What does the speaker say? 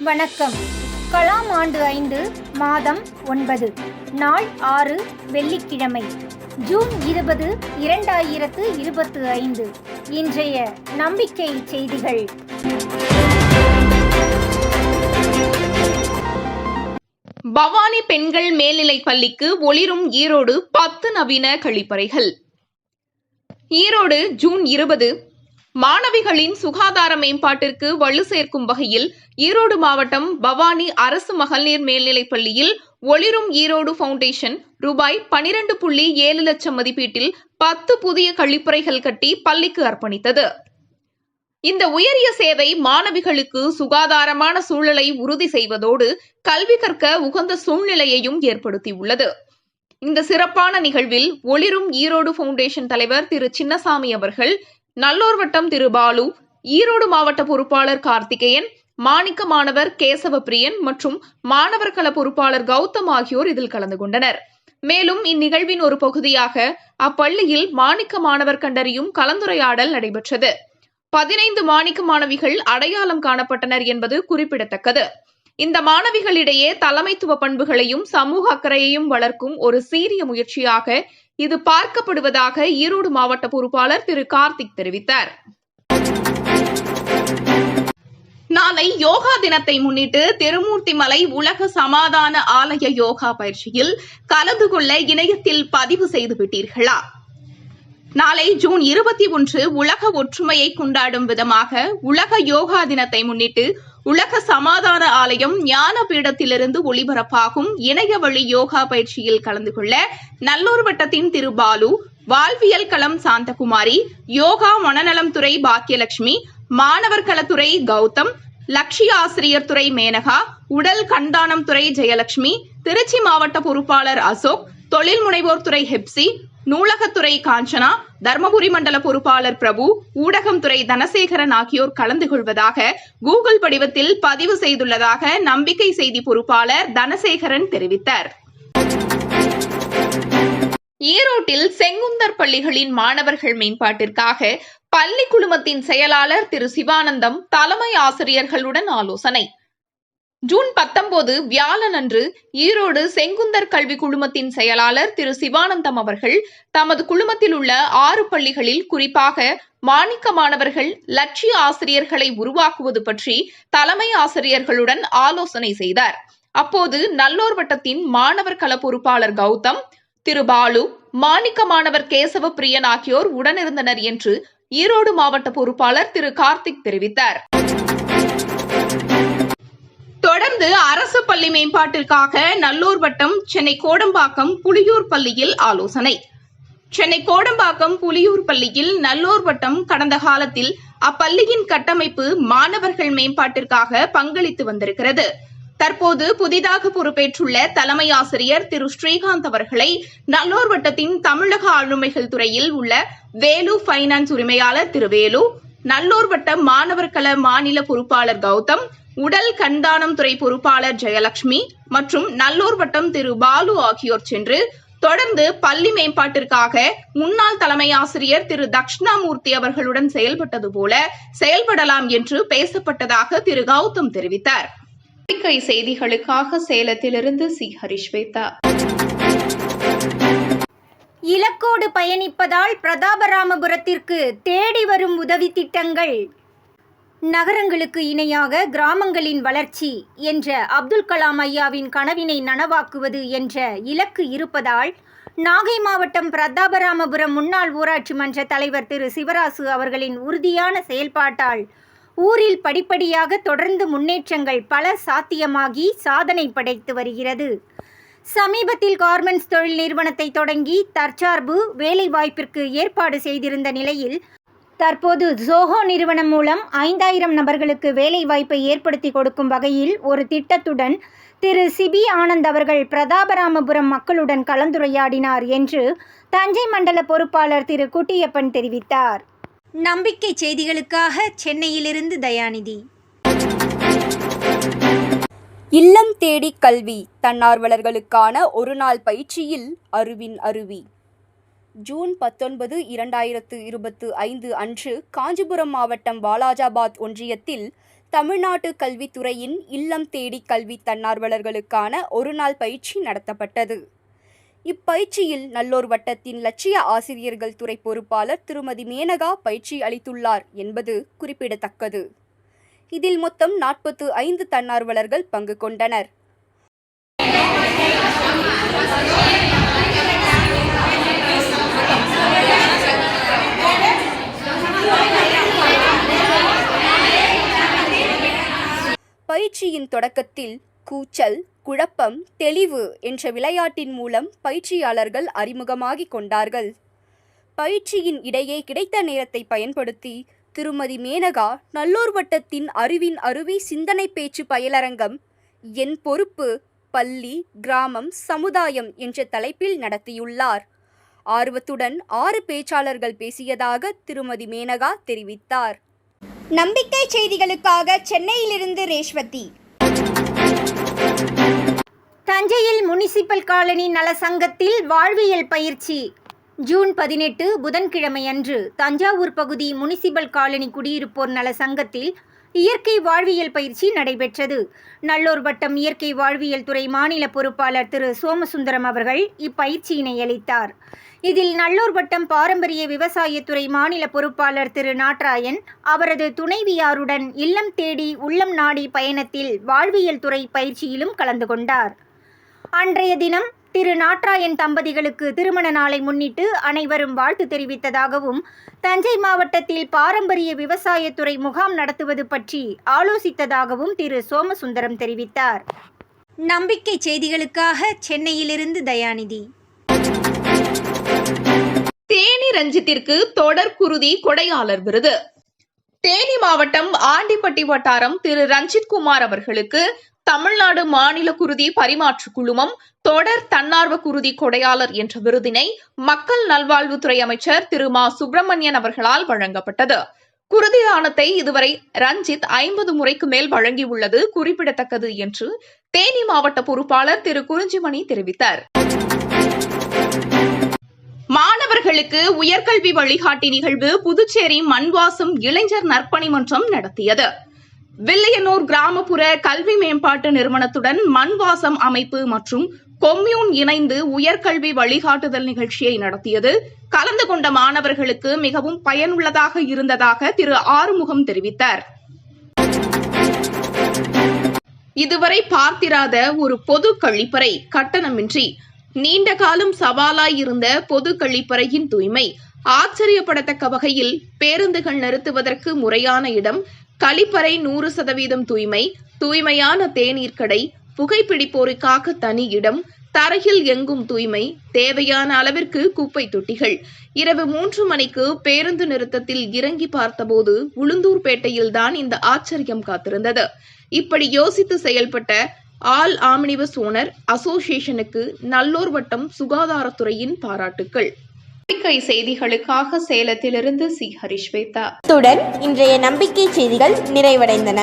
வணக்கம். கலாம் ஆண்டு ஐந்து மாதம் ஒன்பது. நாள் ஆறு வெள்ளிக்கிழமை. ஜூன் இருபது இரண்டாயிரத்து இருபத்து ஐந்து. இன்றைய நம்பிக்கை செய்திகள். பவானி பெண்கள் மேல்நிலைப் பள்ளிக்கு ஒளிரும் ஈரோடு பத்து நவீன கழிப்பறைகள். ஈரோடு ஜூன் இருபது மாணவிகளின் சுகாதார மேம்பாட்டிற்கு வலு சேர்க்கும் வகையில் ஈரோடு மாவட்டம் பவானி அரசு மகளிர் மேல்நிலைப் பள்ளியில் ஒளிரும் ஈரோடு ஃபவுண்டேஷன் ரூபாய் பனிரெண்டு புள்ளி ஏழு லட்சம் மதிப்பீட்டில் பத்து புதிய கழிப்பறைகள் கட்டி பள்ளிக்கு அர்ப்பணித்தது. இந்த உயரிய சேவை மாணவிகளுக்கு சுகாதாரமான சூழலை உறுதி செய்வதோடு கல்வி கற்க உகந்த சூழ்நிலையையும் ஏற்படுத்தியுள்ளது. இந்த சிறப்பான நிகழ்வில் ஒளிரும் ஈரோடு ஃபவுண்டேஷன் தலைவர் திரு. சின்னசாமி அவர்கள் நல்லூர் வட்டம் திரு பாலு ஈரோடு மாவட்ட பொறுப்பாளர் கார்த்திகேயன் மாணிக்க மாணவர் கேசவ பிரியன் மற்றும் மாணவர் கள பொறுப்பாளர் கௌதம் ஆகியோர் இதில் கலந்து கொண்டனர். மேலும் இந்நிகழ்வின் ஒரு பகுதியாக அப்பள்ளியில் மாணிக்க மாணவர் கண்டறியும் கலந்துரையாடல் நடைபெற்றது. பதினைந்து மாணிக்க மாணவிகள் அடையாளம் காணப்பட்டனர் என்பது குறிப்பிடத்தக்கது. இந்த மாணவிகளிடையே தலைமைத்துவ பண்புகளையும் சமூக அக்கறையையும் வளர்க்கும் ஒரு சீரிய முயற்சியாக இது பார்க்கப்படுவதாக ஈரோடு மாவட்ட பொறுப்பாளர் திரு கார்த்திக் தெரிவித்தார். நாளை யோகா தினத்தை முன்னிட்டு திருமூர்த்திமலை உலக சமாதான ஆலய யோகா பயிற்சியில் கலந்து கொள்ள இணையத்தில் பதிவு செய்து விட்டீர்களா நாளை ஜூன் இருபத்தி ஒன்று உலக ஒற்றுமையை கொண்டாடும் விதமாக உலக யோகா தினத்தை முன்னிட்டு உலக சமாதான ஆலயம் ஞான பீடத்திலிருந்து ஒளிபரப்பாகும் இணைய வழி யோகா பயிற்சியில் கலந்து கொள்ள நல்லூர் வட்டத்தின் திரு பாலு வாழ்வியல் களம் சாந்தகுமாரி யோகா மனநலம் துறை பாக்கியலட்சுமி மாணவர் களத்துறை கௌதம் லட்சிய ஆசிரியர் துறை மேனகா உடல் கண்தானம் துறை ஜெயலட்சுமி திருச்சி மாவட்ட பொறுப்பாளர் அசோக் தொழில் முனைவோர் துறை ஹெப்சி நூலகத்துறை காஞ்சனா தர்மபுரி மண்டல பொறுப்பாளர் பிரபு ஊடகம் துறை தனசேகரன் ஆகியோர் கலந்து கொள்வதாக கூகுள் படிவத்தில் பதிவு செய்துள்ளதாக நம்பிக்கை செய்தி பொறுப்பாளர் தனசேகரன் தெரிவித்தார். ஈரோட்டில் செங்குந்தர் பள்ளிகளின் மாணவர்கள் மேம்பாட்டிற்காக பள்ளி குழுமத்தின் செயலாளர் திரு சிவானந்தம் தலைமை ஆசிரியர்களுடன் ஆலோசனை. ஜூன் பத்தொன்பது வியாழன் அன்று ஈரோடு செங்குந்தர் கல்வி குழுமத்தின் செயலாளர் திரு சிவானந்தம் அவர்கள் தமது குழுமத்தில் உள்ள ஆறு பள்ளிகளில் குறிப்பாக மாணிக்க மாணவர்கள் லட்சிய ஆசிரியர்களை உருவாக்குவது பற்றி தலைமை ஆசிரியர்களுடன் ஆலோசனை செய்தார். அப்போது நல்லோர் வட்டத்தின் மாணவர் கள பொறுப்பாளர் கௌதம் திரு பாலு மாணிக்க மாணவர் கேசவ பிரியன் ஆகியோர் உடனிருந்தனர் என்று ஈரோடு மாவட்ட பொறுப்பாளர் திரு கார்த்திக் தெரிவித்தார். தொடர்ந்து அரசு பள்ளி மேம்பாட்டிற்காக நல்லூர் வட்டம் சென்னை கோடம்பாக்கம் புலியூர் பள்ளியில் ஆலோசனை. சென்னை கோடம்பாக்கம் புலியூர் பள்ளியில் நல்லூர் வட்டம் கடந்த காலத்தில் அப்பள்ளியின் கட்டமைப்பு மாணவர்கள் மேம்பாட்டிற்காக பங்களித்து வந்திருக்கிறது. தற்போது புதிதாக பொறுப்பேற்றுள்ள தலைமை ஆசிரியர் திரு. ஸ்ரீகாந்த் அவர்களை நல்லூர் வட்டத்தின் தமிழக ஆளுமைகள் துறையில் உள்ள வேலு பைனான்ஸ் உரிமையாளர் திரு. வேலு நல்லூர் வட்ட மாணவர் கள மாநில பொறுப்பாளர் கௌதம் உடல் கண்தானம் துறை பொறுப்பாளர் ஜெயலட்சுமி மற்றும் நல்லூர் வட்டம் திரு பாலு ஆகியோர் சென்று தொடர்ந்து பள்ளி மேம்பாட்டிற்காக முன்னாள் தலைமை ஆசிரியர் திரு தக்ஷணாமூர்த்தி அவர்களுடன் செயல்பட்டது போல செயல்படலாம் என்று பேசப்பட்டதாக திரு கௌதம் தெரிவித்தார். பத்திரிகை செய்திகளுக்காக சேலத்திலிருந்து சி. ஹரிஷ்வேதா இலக்கோடு பயணிப்பதால் பிரதாபராமபுரத்திற்கு தேடி வரும் உதவி திட்டங்கள் நகரங்களுக்கு இணையாக கிராமங்களின் வளர்ச்சி என்ற அப்துல் கலாம் ஐயாவின் கனவினை நனவாக்குவது என்ற இலக்கு இருப்பதால் நாகை மாவட்டம் பிரதாபராமபுரம் முன்னாள் ஊராட்சி மன்ற தலைவர் திரு சிவராசு அவர்களின் உறுதியான செயல்பாட்டால் ஊரில் படிப்படியாக தொடர்ந்து முன்னேற்றங்கள் பல சாத்தியமாகி சாதனை படைத்து வருகிறது. சமீபத்தில் கார்மெண்ட்ஸ் தொழில் நிறுவனத்தை தொடங்கி தற்சார்பு வேலைவாய்ப்பிற்கு ஏற்பாடு செய்திருந்த நிலையில் தற்போது ஜோஹோ நிறுவனம் மூலம் ஐந்தாயிரம் நபர்களுக்கு வேலைவாய்ப்பை ஏற்படுத்தி கொடுக்கும் வகையில் ஒரு திட்டத்துடன் திரு சிபி ஆனந்த் அவர்கள் பிரதாபராமபுரம் மக்களுடன் கலந்துரையாடினார் என்று தஞ்சை மண்டல பொறுப்பாளர் திரு குட்டியப்பன் தெரிவித்தார். நம்பிக்கை செய்திகளுக்காக சென்னையிலிருந்து தயாநிதி. இல்லம் தேடி கல்வி தன்னார்வலர்களுக்கான ஒருநாள் பயிற்சியில் அருவின் அருவி. ஜூன் பத்தொன்பது இரண்டாயிரத்து இருபத்து ஐந்து அன்று காஞ்சிபுரம் மாவட்டம் வாலாஜாபாத் ஒன்றியத்தில் தமிழ்நாட்டு கல்வித்துறையின் இல்லம் தேடி கல்வி தன்னார்வலர்களுக்கான ஒருநாள் பயிற்சி நடத்தப்பட்டது. இப்பயிற்சியில் நல்லோர் வட்டத்தின் லட்சிய ஆசிரியர்கள் துறை பொறுப்பாளர் திருமதி மேனகா பயிற்சி அளித்துள்ளார் என்பது குறிப்பிடத்தக்கது. இதில் மொத்தம் நாற்பத்து ஐந்து தன்னார்வலர்கள் பங்கு கொண்டனர். பயிற்சியின் தொடக்கத்தில் கூச்சல் குழப்பம் தெளிவு என்ற விளையாட்டின் மூலம் பயிற்சியாளர்கள் அறிமுகமாகிக் கொண்டார்கள். பயிற்சியின் இடையே கிடைத்த நேரத்தை பயன்படுத்தி திருமதி மேனகா நல்லூர் வட்டத்தின் அறிவின் அருவி சிந்தனை பேச்சு பயிலரங்கம் என் பொறுப்பு பள்ளி கிராமம் சமுதாயம் என்ற தலைப்பில் நடத்தியுள்ளார். ஆர்வத்துடன் ஆறு பேச்சாளர்கள் பேசியதாக திருமதி மேனகா தெரிவித்தார். நம்பிக்கை செய்திகளுக்காக சென்னையிலிருந்து ரேஷ்வதி. தஞ்சையில் முனிசிபல் காலனி நல சங்கத்தில் வாழ்வியல் பயிற்சி. ஜூன் பதினெட்டு புதன்கிழமை அன்று தஞ்சாவூர் பகுதி முனிசிபல் காலனி குடியிருப்போர் நல சங்கத்தில் இயற்கை வாழ்வியல் பயிற்சி நடைபெற்றது. நல்லூர் வட்டம் இயற்கை வாழ்வியல் துறை மாநில பொறுப்பாளர் திரு சோமசுந்தரம் அவர்கள் இப்பயிற்சியினை அளித்தார். இதில் நல்லூர் வட்டம் பாரம்பரிய விவசாயத்துறை மாநில பொறுப்பாளர் திரு நாட்ராயன் அவரது துணைவியாருடன் இல்லம் தேடி உள்ளம் நாடி பயணத்தில் வாழ்வியல் துறை பயிற்சியிலும் கலந்து கொண்டார். அன்றைய தினம் திரு நாட்ராயன் தம்பதிகளுக்கு திருமண நாளை முன்னிட்டு அனைவரும் வாழ்த்து தெரிவித்ததாகவும் தஞ்சை மாவட்டத்தில் பாரம்பரிய விவசாயத்துறை முகாம் நடத்துவது பற்றி ஆலோசித்ததாகவும் திரு சோமசுந்தரம் தெரிவித்தார். நம்பிக்கை செய்திகளுக்காக சென்னையிலிருந்து தயாநிதி. தேனி ரஞ்சித்திற்கு தொடர் குருதி கொடையாளர் விருது. தேனி மாவட்டம் ஆண்டிப்பட்டி வட்டாரம் திரு ரஞ்சித் குமார் அவர்களுக்கு தமிழ்நாடு மாநில குருதி பரிமாற்று குழுமம் தொடர் தன்னார்வ குருதி கொடையாளர் என்ற விருதினை மக்கள் நல்வாழ்வுத்துறை அமைச்சர் திரு மா சுப்பிரமணியன் அவர்களால் வழங்கப்பட்டது. குருதி தானத்தை இதுவரை ரஞ்சித் ஐம்பது முறைக்கு மேல் வழங்கியுள்ளது குறிப்பிடத்தக்கது என்று தேனி மாவட்ட பொறுப்பாளர் திரு குறிஞ்சிமணி தெரிவித்தார். மாணவர்களுக்கு உயர்கல்வி வழிகாட்டி நிகழ்வு புதுச்சேரி மண்வாசம் இளைஞர் நற்பணி மன்றம் நடத்தியது. வில்லியனூர் கிராமப்புற கல்வி மேம்பாட்டு நிறுவனத்துடன் மண்வாசம் அமைப்பு மற்றும் கொம்யூன் இணைந்து உயர்கல்வி வழிகாட்டுதல் நிகழ்ச்சியை நடத்தியது. கலந்து கொண்ட மாணவர்களுக்கு மிகவும் பயனுள்ளதாக இருந்ததாக திரு ஆறுமுகம் தெரிவித்தார். இதுவரை பார்த்திராத ஒரு பொது கழிப்பறை கட்டணமின்றி நீண்ட காலம் சவாலாய் இருந்த பொது கழிப்பறையின் தூய்மை ஆச்சரியப்படத்தக்க வகையில் பேருந்துகள் நிறுத்துவதற்கு முறையான இடம் கழிப்பறை நூறு சதவீதம் தூய்மை தூய்மையான தேநீர் கடை புகைப்பிடிப்போருக்காக தனி இடம் தரையில் எங்கும் தூய்மை தேவையான அளவிற்கு குப்பை தொட்டிகள். இரவு மூன்று மணிக்கு பேருந்து நிறுத்தத்தில் இறங்கி பார்த்தபோது உளுந்தூர்பேட்டையில்தான் இந்த ஆச்சரியம் காத்திருந்தது. இப்படி யோசித்து செயல்பட்ட ஆல் ஆமினிவஸ் ஓனர் அசோசியேஷனுக்கு நல்லோர் வட்டம் சுகாதாரத்துறையின் பாராட்டுக்கள். நம்பிக்கை செய்திகளுக்காக சேலத்திலிருந்து சி. ஹரிஷ்வேதா. இத்துடன் இன்றைய நம்பிக்கை செய்திகள் நிறைவடைந்தன.